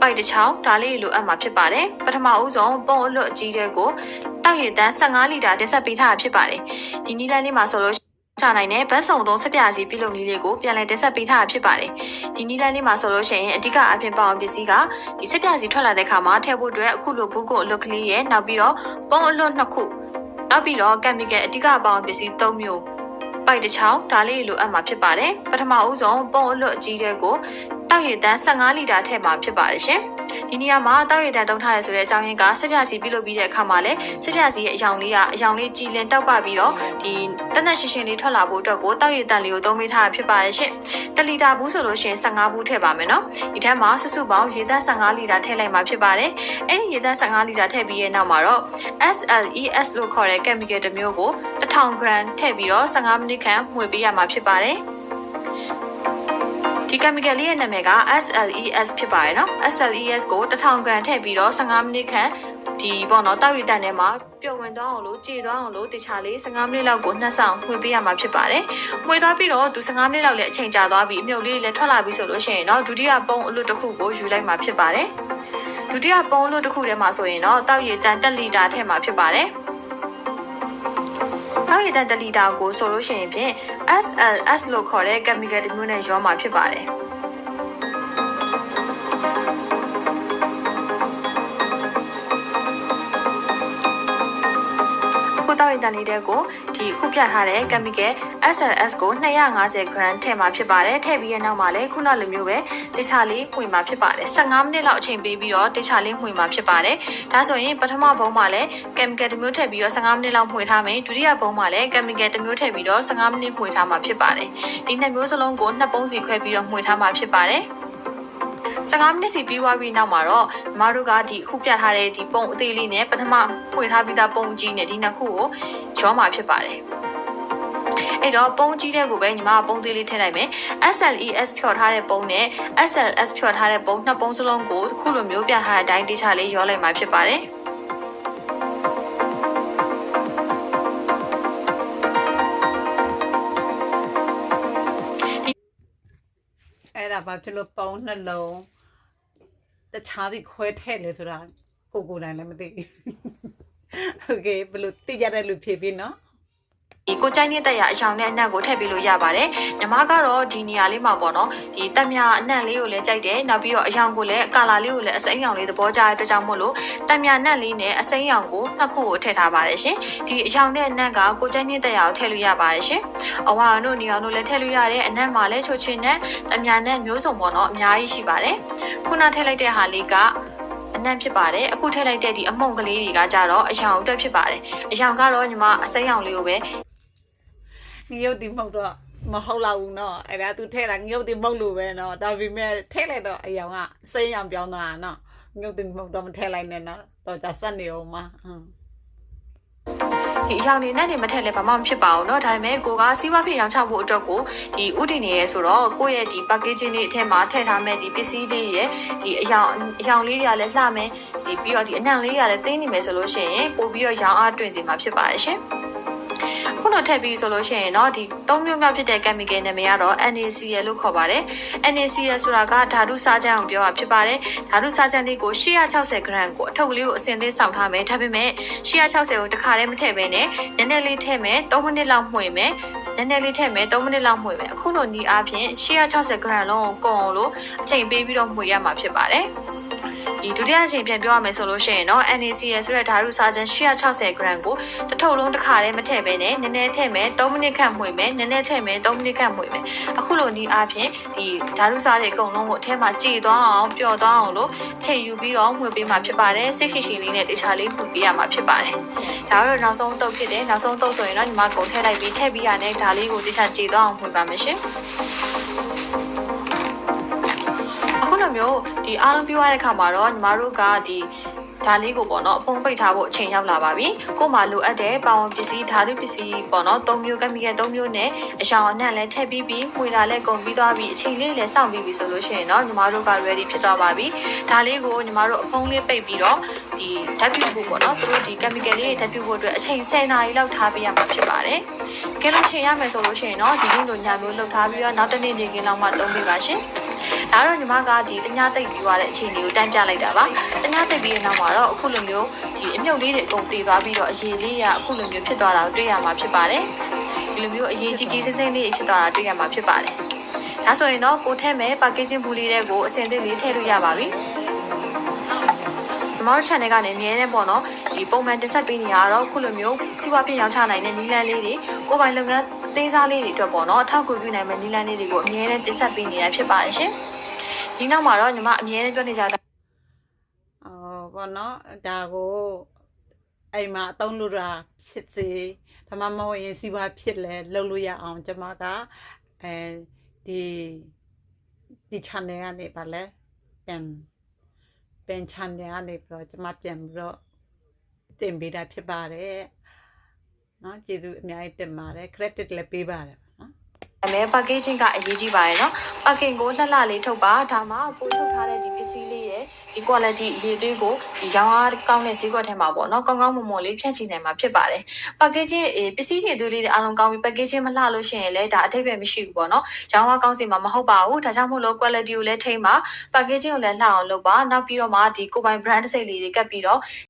ပိုက်တစ်ချောင်းဒါလေးလိုအပ်မှာဖြစ်ပါတယ်ပထမဦးဆုံးပုံအလွတ်အကြီးတဲ့ကိုတောက်ရည်တန်း15လီတာတင်ဆက်ပေးထားတာဖြစ်ပါတယ်ဒီနီလန်းလေးမှာဆိုလို့ချနိုင်တဲ့ဘတ်ဆောင်သုံးစပြာစီပြုလုပ်နည်းလေးကိုပြန်လည်တင်ဆက်ပေးထားတာဖြစ်ပါတယ်ဒီနီလန်းလေးမှာဆိုလို့ရှိရင်အဓိကအပြင်ပေါအောင်ပစ္စည်းကဒီစပြာစီထွက်လာတဲ့ခါမှာထည့်ဖို့အတွက်အခုလိုဘူးကိုအလွတ်ကလေးရဲ့နောက်ပြီးတော့ပုံအလွတ်နှစ်ခုနောက်ပြီးတော့ကက်မီကယ်အဓိကပေါအောင်ပစ္စည်း၃မျိုးပိုက်တစ်ချောင်းဒါလေးလိုအပ်မှာဖြစ်ပါတယ်ပထမဦးဆုံးပုံအလွတ်အကြီးတဲ့ကို တောက်ရည်တန်း15လီတာထည့်မှာဖြစ်ပါတယ်ရှင်ဒီနေရာမှာတောက်ရည်တန်းတုံးထားရဲဆိုတဲ့အကြောင်းရင်းကဆက်ပြစီပြုလုပ်ပြီးတဲ့အခါမှာလည်းဆက်ပြစီရဲ့အယောင်လေးကအယောင်လေးကြည်လင်တောက်ပပြီးတော့ဒီတက်တက်ရှင်းရှင်းလေးထွက်လာဖို့အတွက်ကိုတောက်ရည်တန်းလေးကိုသုံးပေးထားတာဖြစ်ပါတယ်ရှင်တလီတာဘူးဆိုလို့ရှိရင်15ဘူးထည့်ပါမယ်နော်ဒီထက်မှာစုစုပေါင်းရေသန့်15လီတာထည့်လိုက်မှာဖြစ်ပါတယ်အဲ့ဒီရေသန့်15လီတာထည့်ပြီးရဲ့နောက်မှာတော့ SLES လို့ခေါ်တဲ့ chemical တစ်မျိုးကို1000 gram ထည့်ပြီးတော့15မိနစ်ခန့်မှွေပေးရမှာဖြစ်ပါတယ် ဒီ chemical လေးရဲ့နာမည်က SLES ဖြစ်ပါတယ်နော် SLES ကို1000 gram ထည့်ပြီးတော့15မိနစ်ခန့်ဒီပေါ့နော်တောက်ရည်တန်ထဲမှာပျော်ဝင်သွားအောင်လို့ကြေသွားအောင်လို့တခြားလေး15မိနစ်လောက်ကိုနှက်ဆောင်မှွေပေးရမှာဖြစ်ပါတယ်။မှွေသွားပြီးတော့သူ15မိနစ်လောက်လည်းအချိန်ကြာသွားပြီးအမြုပ်လေးလည်းထွက်လာပြီးဆိုလို့ရှိရင်တော့ဒုတိယပုံအလွတ်တစ်ခုကိုယူလိုက်မှာဖြစ်ပါတယ်။ဒုတိယပုံအလွတ်တစ်ခုထဲမှာဆိုရင်တော့တောက်ရည်တန်တက်လီတာထည့်မှာဖြစ်ပါတယ်။ တောက်ရည်တန်တက်လီတာကိုဆိုလို့ရှိရင်ဖြင့် SLS လို့ခေါ်တဲ့ chemical တစ်မျိုးနဲ့ရောမှာဖြစ်ပါတယ်။ ခုတောက်ရင်တန်လေးတဲ့ကိုဒီခုပြထားတဲ့ chemical SLS ကို250 gram ထည့်မှာဖြစ်ပါတယ်ထည့်ပြီးရနောက်မှာလည်းခုနလိုမျိုးပဲတခြားလေးမှွေမှာဖြစ်ပါတယ်15မိနစ်လောက်အချိန်ပေးပြီးတော့တခြားလေးမှွေမှာဖြစ်ပါတယ်ဒါဆိုရင်ပထမဘုံမှာလည်း chemical တစ်မျိုးထည့်ပြီးတော့15မိနစ်လောက်မှွေထားမယ်ဒုတိယဘုံမှာလည်း chemical တစ်မျိုးထည့်ပြီးတော့15မိနစ်မှွေထားမှာဖြစ်ပါတယ်ဒီနှစ်မျိုးစလုံးကိုနှစ်ပုံးစီခွဲပြီးတော့မှွေထားမှာဖြစ်ပါတယ် 15မိနစ်စီပြီးသွားပြီးနောက်မှာတော့ညီမတို့ကဒီအခုပြထားတဲ့ဒီပုံအသေးလေးနဲ့ပထမဖွင့်ထားပြီးသားပုံကြီးနဲ့ဒီနှစ်ခုကိုရောမှာဖြစ်ပါတယ်အဲ့တော့ပုံကြီးတဲ့ကိုပဲညီမကပုံသေးလေးထည့်လိုက်မယ် SLES ဖြော်ထားတဲ့ပုံနဲ့ SLS ဖြော်ထားတဲ့ပုံနှစ်ပုံစလုံးကိုခုလိုမျိုးပြထားတဲ့အတိုင်းတိကျလေးရောလိုက်မှာဖြစ်ပါတယ်အဲ့ဒါဘာဖြစ်လို့ပုံနှလုံး တခြားစီခွဲထည့်လဲဆိုတာကိုကိုယ်တိုင်လည်းမသိဘူးโอเคဘယ်လိုသိကြတဲ့လူဖြစ်ပြီနော် ဒီ ကိုကြိုက်နေတဲ့ရအယောင်နဲ့အနံ့ကိုထည့်ပေးလို့ရပါတယ်။ညီမကတော့ဒီနေရာလေးမှာပေါ့နော်။ဒီတက်မြအနံ့လေးကိုလည်းကြိုက်တယ်။နောက်ပြီးတော့အယောင်ကိုလည်းကာလာလေးကိုလည်းအစိမ်းရောင်လေးသဘောကျတဲ့အတွက်ကြောင့်မို့လို့တက်မြအနံ့လေးနဲ့အစိမ်းရောင်ကိုနှစ်ခုကိုထည့်ထားပါတယ်ရှင်။ဒီအယောင်နဲ့အနံ့ကကိုကြိုက်နေတဲ့ရကိုထည့်လို့ရပါတယ်ရှင်။အဝါတို့နေအောင်တို့လည်းထည့်လို့ရတယ်။အနံ့မှာလည်းချိုချင်းနဲ့တက်မြနဲ့မျိုးစုံပေါ့နော်အများကြီးရှိပါတယ်။ခုနထည့်လိုက်တဲ့ဟာလေးကအနံ့ဖြစ်ပါတယ်အခုထည့်လိုက်တဲ့ဒီအမုံကလေးတွေကကြတော့အယောင်အတွက်ဖြစ်ပါတယ်အယောင်ကတော့ညီမအစိမ်းရောင်လေးကိုပဲ ငရုတ်တိမဟုတ်တော့မဟုတ်တော့ဘူးနော်အဲ့ဒါ तू ထည့်တာငရုတ်တိမဟုတ်လို့ပဲနော်ဒါပေမဲ့ထည့်လိုက်တော့အယောင်ကစိမ်းရောင်ပြောင်းသွားတာနော်ငရုတ်တိမဟုတ်တော့မထည့်လိုက်နဲ့နော်တော့จะဆက်နေအောင်ပါဟွန်း ဒီအယောင်နေနဲ့နေမထက်လဲဘာမှမဖြစ်ပါဘူးเนาะဒါပေမဲ့ကိုကစီးပွားဖြစ်ရောင်းချဖို့အတွက်ကိုဒီဥတည်နေရဲဆိုတော့ကိုယ့်ရဲ့ဒီ packaging လေးအထက်မှာထည့်ထားမဲ့ဒီပစ္စည်းလေးရဲ့ဒီအယောင်အယောင်လေးတွေကလည်းလှမယ်ဒီပြီးတော့ဒီအနံ့လေးတွေကလည်းတင်းနေမယ်ဆိုလို့ရှိရင်ပို့ပြီးတော့ရောင်းအားတွင်စေမှာဖြစ်ပါတယ်ရှင် ခုနောက်ထပ်ပြီးဆိုလို့ရှိရင်တော့ဒီ၃မျိုးမြောက်ဖြစ်တဲ့ chemical နာမည်ကတော့ NaCl လို့ခေါ်ပါတယ် NaCl ဆိုတာကဓာတုစားကြံကိုပြောတာဖြစ်ပါတယ်ဓာတုစားကြံလေးကို160 gram ကိုအထုပ်လေးကိုအစင်သေးစောင့်ထားမယ်ဒါပေမဲ့160ကိုတစ်ခါတည်းမထည့်ဘဲနဲ့နည်းနည်းလေးထည့်မယ်3မိနစ်လောက်မှွေမယ်နည်းနည်းလေးထည့်မယ်3မိနစ်လောက်မှွေမယ်အခုလိုနီးအားဖြင့်160 gram လုံးကိုကုန်အောင်လို့အချိန်ပေးပြီးတော့မှွေရမှာဖြစ်ပါတယ် ဒီဒုတိယအချိန်ပြန်ပြောရမယ်ဆိုလို့ရှိရင်တော့ NaCl ဆိုတဲ့ဓာတုစားချမ်း860 gram ကိုတစ်ထုပ်လုံးတစ်ခါတည်းမထည့်ဘဲနဲ့နည်းနည်းထည့်မယ်3မိနစ်ခန့်မှွေမယ်နည်းနည်းထည့်မယ်3မိနစ်ခန့်မှွေမယ်အခုလိုနီးအားဖြင့်ဒီဓာတုစားတွေအကုန်လုံးကိုအထဲမှာကြည်သွားအောင်ပျော်သွားအောင်လို့ချိန်ယူပြီးတော့မှွေပေးမှာဖြစ်ပါတယ်စိတ်ရှိရှိလေးနဲ့တခြားလေးမှွေပေးရမှာဖြစ်ပါတယ်ဒါတော့နောက်ဆုံးတုပ်ဖြစ်တယ်နောက်ဆုံးတုပ်ဆိုရင်တော့ညီမကုန်ထည့်လိုက်ပြီးထည့်ပြီးရတဲ့ဒါလေးကိုတခြားကြည်သွားအောင်မှွေပါမယ်ရှင် လိုမျိုးဒီအားလုံးပြောရတဲ့အခါမှာတော့ညီမတို့ကဒီဒါလေးကိုပေါ့နော်အဖုံးပိတ်ထားဖို့အချိန်ရောက်လာပါပြီ။ကို့မှာလိုအပ်တဲ့ပါဝင်ပစ္စည်းဓာတုပစ္စည်းပေါ့နော်၃မျိုးကမီက၃မျိုးနဲ့အရှောင်အနှံ့လည်းထည့်ပြီးပြီးမှွေလာလည်းကုန်ပြီးသွားပြီအချိန်လေးလည်းစောင့်ပြီးပြီဆိုလို့ရှိရင်တော့ညီမတို့က ready ဖြစ်သွားပါပြီ။ဒါလေးကိုညီမတို့အဖုံးလေးပိတ်ပြီးတော့ဒီဓာတ်ပြုဖို့ပေါ့နော်သူတို့ဒီ chemical လေးတွေဓာတ်ပြုဖို့အတွက်အချိန်10နာရီလောက်ထားပေးရမှာဖြစ်ပါတယ်။ကဲလို့ချိန်ရမယ်ဆိုလို့ရှိရင်တော့ဒီနေ့လိုညမျိုးလောက်ထားပြီးတော့နောက်တစ်နေ့နေကင်းလောက်မှသုံးပေးပါရှင်။ ဒါတော့ညီမကဒီတ냐တိတ်ပြီးသွားတဲ့အခြေအနေကိုတန်းပြလိုက်တာပါတ냐တိတ်ပြီးတဲ့နောက်မှာတော့အခုလိုမျိုးဒီအမြုပ်လေးတွေအကုန်တည်သွားပြီးတော့အရေးလေးကအခုလိုမျိုးဖြစ်သွားတာကိုတွေ့ရမှာဖြစ်ပါတယ်ဒီလိုမျိုးအရေးကြီးကြီးစိမ့်စိမ့်လေးဖြစ်သွားတာတွေ့ရမှာဖြစ်ပါတယ်ဒါဆိုရင်တော့ကိုထည့်မဲ့ packaging ဘူးလေးတွေကိုအစင်သစ်လေးထည့်လို့ရပါပြီ ဒီမော် channel ကနေအမြဲတမ်းပေါ့နော်ဒီပုံမှန်တင်ဆက်ပေးနေရတော့ခုလိုမျိုးစီးပွားဖြစ်ရောင်းချနိုင်တဲ့နီလန်းလေးတွေကိုယ်ပိုင်လုပ်ငန်းသေးစားလေးတွေအတွက်ပေါ့နော်အထောက်အကူပြုနိုင်မဲ့နီလန်းလေးတွေကိုအမြဲတမ်းတင်ဆက်ပေးနေတာဖြစ်ပါတယ်ရှင်ဒီနောက်မှာတော့ညီမအမြဲတမ်းပြောနေကြတာအော်ဘောနော်ဒါကိုအိမ်မှာအသုံးလို့တာဖြစ်စေဒါမှမဟုတ်ရင်စီးပွားဖြစ်လဲလုပ်လို့ရအောင်ကျွန်မကအဲဒီဒီ channel ကနေပါလဲပြန် ပြန် channel ကနေပြီးတော့ကျွန်မပြန်ပြီးတော့တင်ပေးတာဖြစ်ပါတယ်နော်ကျေးဇူးအများကြီးတင်ပါတယ် credit လည်းပေးပါတယ် နော်အမဲ packaging ကအရေးကြီးပါတယ်နော် packing ကိုလှလှလေးထုတ်ပါဒါမှကိုထုတ်ထားတဲ့ဒီပစ္စည်းလေးရဲ့ဒီ quality အရေးသွေးကိုဒီရောင်းအားကောင်းတဲ့ဈေးကွက်ထဲမှာပေါ့နော်ကောင်းကောင်းမွန်မွန်လေးဖြန့်ချိနိုင်မှာဖြစ်ပါတယ် packaging အေးပစ္စည်းတွေသွေးလေးတွေအားလုံးကောင်းပြီး packaging မလှလို့ရှိရင်လည်းဒါအထိပ္ပယ်မရှိဘူးပေါ့နော်ရောင်းအားကောင်းစီမှာမဟုတ်ပါဘူးဒါကြောင့်မို့လို့ quality ကိုလည်းထိမ့်ပါ packaging ကိုလည်းလှအောင်လုပ်ပါနောက်ပြီးတော့မှဒီကိုယ်ပိုင် brand စိတ်လေးတွေကပ်ပြီးတော့